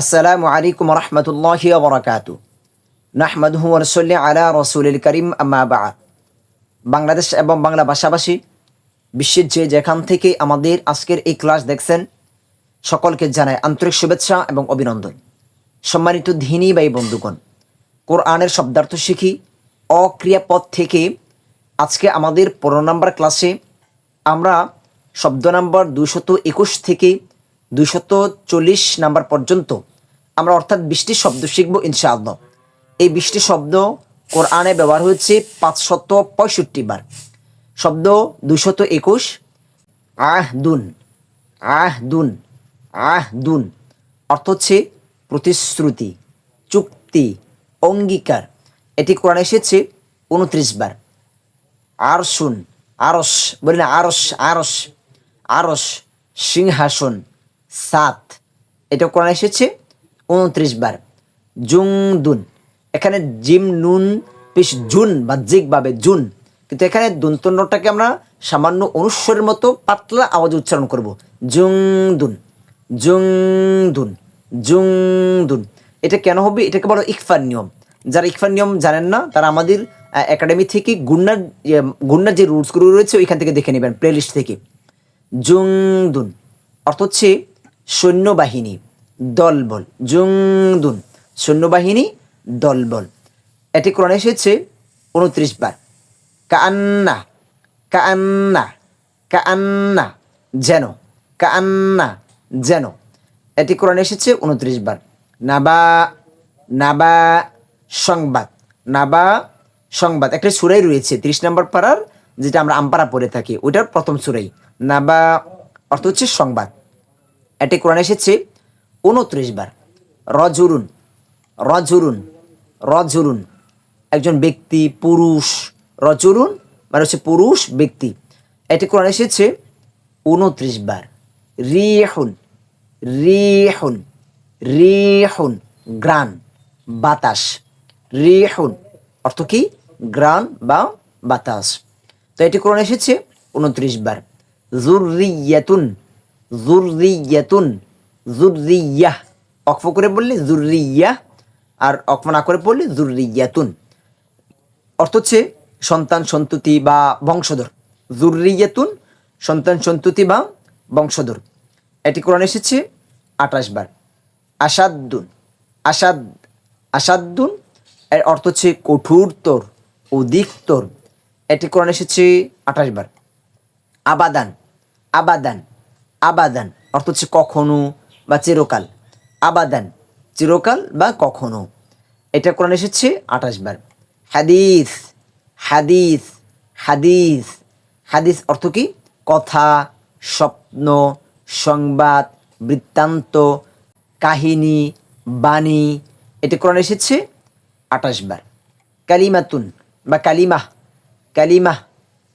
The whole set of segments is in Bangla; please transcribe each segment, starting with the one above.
আসসালামু আলাইকুম রহমতুল্লাহি বরাকাতু নাহমাদহু রসল্লি আলা রসুল করিম, আম্মা বাদ। বাংলাদেশ এবং বাংলা ভাষাভাষী বিশ্বের যে যেখান থেকে আমাদের আজকের এই ক্লাস দেখছেন, সকলকে জানায় আন্তরিক শুভেচ্ছা এবং অভিনন্দন। সম্মানিত ধিনী বাই বন্ধুগণ, কোরআনের শব্দার্থ শিখি অক্রিয়াপদ থেকে আজকে আমাদের পনেরো নম্বর ক্লাসে আমরা শব্দ নম্বর দুশত একুশ থেকে দুশত চল্লিশ নাম্বার পর্যন্ত আমরা অর্থাৎ বিশটি শব্দ শিখব ইনশাআল্লাহ। এই বিশটি শব্দ কোরআনে ব্যবহার হয়েছে পাঁচশত পঁয়ষট্টি বার। শব্দ দুশত একুশ আহ দুন আহ দুন আহ দুন অর্থ হচ্ছে প্রতিশ্রুতি, চুক্তি, অঙ্গীকার। এটি কোরআনে এসেছে উনত্রিশ বার। আরশুন আরস বলি না আরস আরস আরস সিংহাসন সাত। এটা কোরআন এসেছে? উনত্রিশ বার। জুংদুন এখানে জিম নুন পেশ জুন বাহ্যিকভাবে জুন। কিন্তু এখানে দন্তন্যটাকে আমরা সামান্য অনুস্বরের মতো পাতলা আওয়াজ উচ্চারণ করব। জুংদুন জুংদুন জুংদুন এটা কেন হবে? এটাকে বলো ইকফার নিয়ম। যারা ইকফার নিয়ম জানেন না তারা আমাদের একাডেমি থেকে গুন্নার ইয়ে, গুন্নার যে রুলসগুলো রয়েছে ওইখান থেকে দেখে নেবেন প্লেলিস্ট থেকে। জুংদুন অর্থ হচ্ছে সৈন্যবাহিনী, দলবল, জুংদুন, সৈন্যবাহিনী, দলবল। এটি কোরআনে এসেছে উনত্রিশ বার। কান্না কান্না কান্না যেন কান্না যেন। এটি কোরআনে এসেছে উনত্রিশ বার। নাবা নাবা, সংবাদ নাবা, সংবাদ। একটা সুরাই রয়েছে, তিরিশ নম্বর পাড়ার যেটা আমরা আমপাড়া পড়ে থাকি। ওইটার প্রথম সুরাই। নাবা, অর্থ হচ্ছে সংবাদ। এটি কোরআন এসেছে, উনত্রিশ বার। রজুরুন রজুরুন রজুরুন একজন ব্যক্তি, পুরুষ রজুরুন মানে হচ্ছে পুরুষ ব্যক্তি। এটি কোরআন এসেছে, উনত্রিশ বার। রিহুন রিহুন রিহুন, গ্রান, বাতাস। রিহুন, অর্থ কি? গ্রান বা বাতাস। তো এটি কোরআন এসেছে, উনত্রিশ বার। জুরিয়াতুন জুরিয়াতুন জুরিয়াহ অক্ফ করে বললে জুরিয়াহ আর অক্ফ না করে পড়লে জুরিয়াতুন অর্থ হচ্ছে সন্তান সন্ততি বা বংশধর। জুরিয়াতুন সন্তান সন্ততি বা বংশধর। এটি কোরআন এসেছে আঠাশ বার। আসাদ্দুন, আসাদ, আসাদ্দুন, এর অর্থ হচ্ছে কঠোরতর অধিকতর এটি কোরআন এসেছে আঠাশ বার। আবাদান আবাদান। আবাদান, অর্থ হচ্ছে কখনো বা চিরকাল। আবাদান, চিরকাল বা কখনো। এটা কোরআন এসেছে আঠাশ বার। হাদিস হাদিস হাদিস। হাদিস অর্থ কি? কথা, স্বপ্ন, সংবাদ, বৃত্তান্ত, কাহিনী, বাণী। এটি কোরআন এসেছে আঠাশ বার। কালিমাতুন বা কালিমাহ। কালিমাহ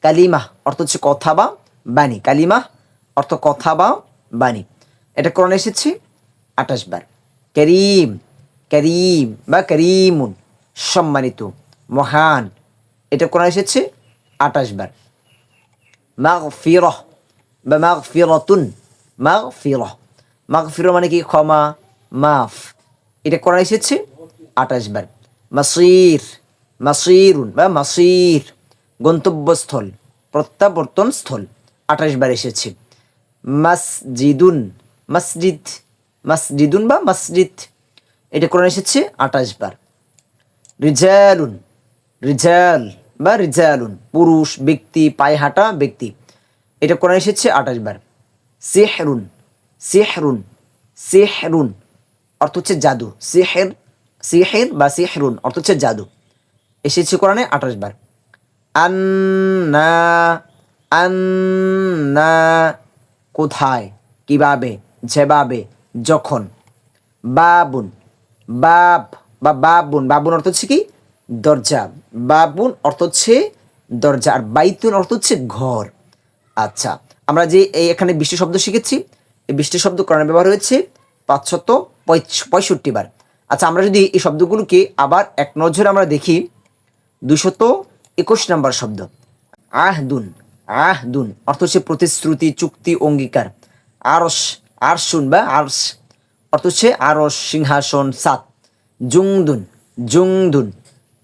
কালিমাহ অর্থ হচ্ছে কথা বা বাণী। কালিমাহ অর্থ কথা বা বাণী। এটা কোরআন এসেছে আঠাশ বার। করিম করিম বা করিমুন, সম্মানিত, মহান। এটা কোরআন এসেছে আঠাশ বার। মাগ ফিরহ বা মাগ ফিরতুন মাগ ফিরহ মাগ ফির মানে কি? ক্ষমা, মাফ। এটা কোরআন এসেছে আঠাশ বার। মাসির, মাসিরুন বা মাসির। গন্তব্যস্থল প্রত্যাবর্তন স্থল আঠাশ বার এসেছে। মসজিদুন, মসজিদ, মসজিদুন বা মসজিদ। এটা কোরআন এসেছে আঠাশ বার। রিজালুন, রিজাল বা রিজালুন, পুরুষ, ব্যক্তি, পায়ে হাঁটা ব্যক্তি। এটা কোরআন এসেছে আঠাশ বার। সেহরুন সেহরুন সেহরুন, অর্থ হচ্ছে জাদু। সেহের সেহের বা সেহরুন, অর্থ হচ্ছে জাদু। এসেছে কোরআনে আঠাশ বার। আন্না আন্না কোথায়, কীভাবে, যেভাবে, যখন। বাবুন, বাব, বা বাবুন বাবুন অর্থ হচ্ছে কি? দরজা। বাবুন অর্থ হচ্ছে দরজা, আর বাইতুন অর্থ হচ্ছে ঘর। আচ্ছা আমরা যে এই এখানে বৃষ্টি শব্দ শিখেছি, এই বৃষ্টি শব্দ কোরআনে ব্যবহার হয়েছে পাঁচশত পঁয়ষট্টি বার। আচ্ছা আমরা যদি এই শব্দগুলোকে আবার এক নজরে আমরা দেখি, দুশত একুশ নম্বর শব্দ। আহদুন আহদুন অর্থ হচ্ছে প্রতিশ্রুতি, চুক্তি, অঙ্গীকার। আরস আরশুন বা আরস অর্থ হচ্ছে আরও সিংহাসন, সাত। জুংদুন জুংদুন।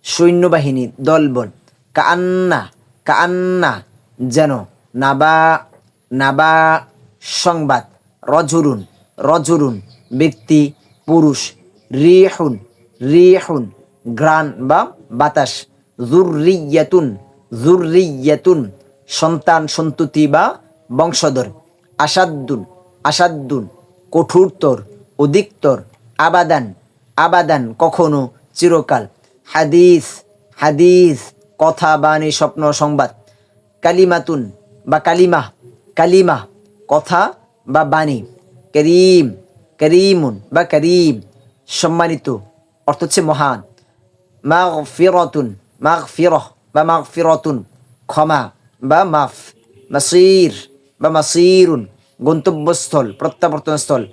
সৈন্যবাহিনী, দলবল। কান্না কান্না যেন নাবা নাবা, সংবাদ। রজুরুন রজুরুন। ব্যক্তি, পুরুষ। রিহুন রিহুন। গ্রান বা বাতাস। জুররিয়াতুন জুররিয়াতুন। সন্তান সন্ততি বা বংশধর আসাদ্দুন আসাদ্দুন কঠোরতর, অধিকতর, আবাদান আবাদান কখনো চিরকাল। হাদিস হাদিস, কথা, বাণী, স্বপ্ন, সংবাদ। কালিমাতুন বা কালিমা কালিমা, কথা বা বাণী। করিম, করিমুন বা করিম, সম্মানিত, অর্থ হচ্ছে মহান। মাগ ফিরতুন মাগ ফিরহ বা মাগ ফিরতুন ক্ষমা। বা মাফ, মাসির, বা মাসিরুন, গন্তব্যস্থল, প্রত্যাবর্তনস্থল,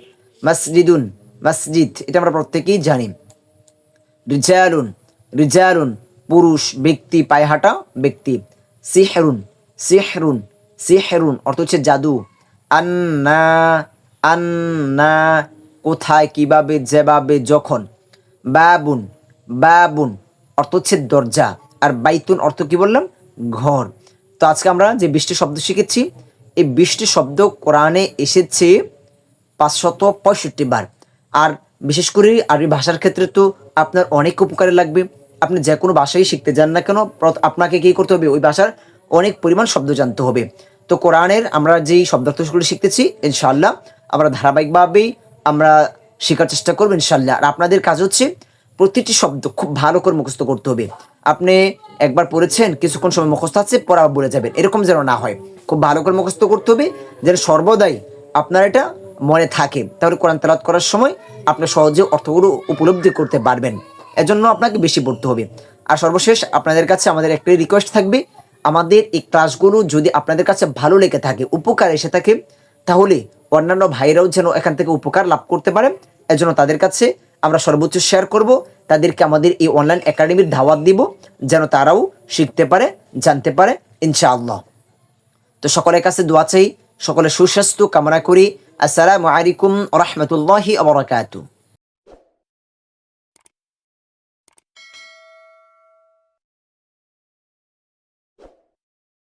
মসজিদুন, মসজিদ, এটা আমরা প্রত্যেকেই জানি। রিজালুন রিজালুন, পুরুষ, ব্যক্তি, পায়ে হাঁটা, ব্যক্তি। সিহরুন সিহরুন সিহরুন, অর্থ হচ্ছে জাদু। আন্না আন্না, কোথায়, কীভাবে, যেভাবে, যখন। বাবুন বাবুন, অর্থ হচ্ছে দরজা। আর বাইতুন, অর্থ কি বললাম? ঘর। তো আজকে আমরা যে বৃষ্টি শব্দ শিখেছি, এই বৃষ্টি শব্দ কোরআনে এসেছে পাঁচশত পঁয়ষট্টি বার। আর বিশেষ করে আরবি ভাষার ক্ষেত্রে তো আপনার অনেক উপকারে লাগবে। আপনি যে কোনো ভাষাই শিখতে যান না কেন আপনাকে কী করতে হবে? ওই ভাষার অনেক পরিমাণ শব্দ জানতে হবে। তো কোরআনের আমরা যেই শব্দার্থগুলো শিখতেছি, ইনশাআল্লাহ আমরা ধারাবাহিকভাবেই আমরা শেখার চেষ্টা করব ইনশাআল্লাহ। আর আপনাদের কাজ হচ্ছে প্রতিটি শব্দ খুব ভালো করে মুখস্থ করতে হবে। আপনি একবার পড়েছেন, কিছুক্ষণ সময় মুখস্থ আছে পড়া বলে যাবেন। এরকম যেন না হয়। খুব ভালো করে মুখস্থ করতে হবে, যেন সর্বদাই আপনার এটা মনে থাকে। তাহলে কোরআন তেলাত করার সময় আপনি সহজে অর্থগুলো উপলব্ধি করতে পারবেন। এজন্য আপনাকে বেশি পড়তে হবে। আর সর্বশেষ, আপনাদের কাছে আমাদের একটাই রিকোয়েস্ট থাকবে। আমাদের এই ক্লাসগুলো যদি আপনাদের কাছে ভালো লেগে থাকে, উপকার এসে থাকে, তাহলে অন্যান্য ভাইরাও যেন এখান থেকে উপকার লাভ করতে পারে। এজন্য তাদের কাছে আমরা সর্বোচ্চ শেয়ার করব। তাদেরকে আমাদের এই অনলাইন একাডেমির ধাওয়াত দিব, যেন তারাও শিখতে পারে, জানতে পারে, ইনশাআল্লাহ। তো সকলের কাছে দোয়া চাই সকলে সুস্বাস্থ্য কামনা করি। আসসালামু আলাইকুম রহমতুল্লাহি আবরাকাতু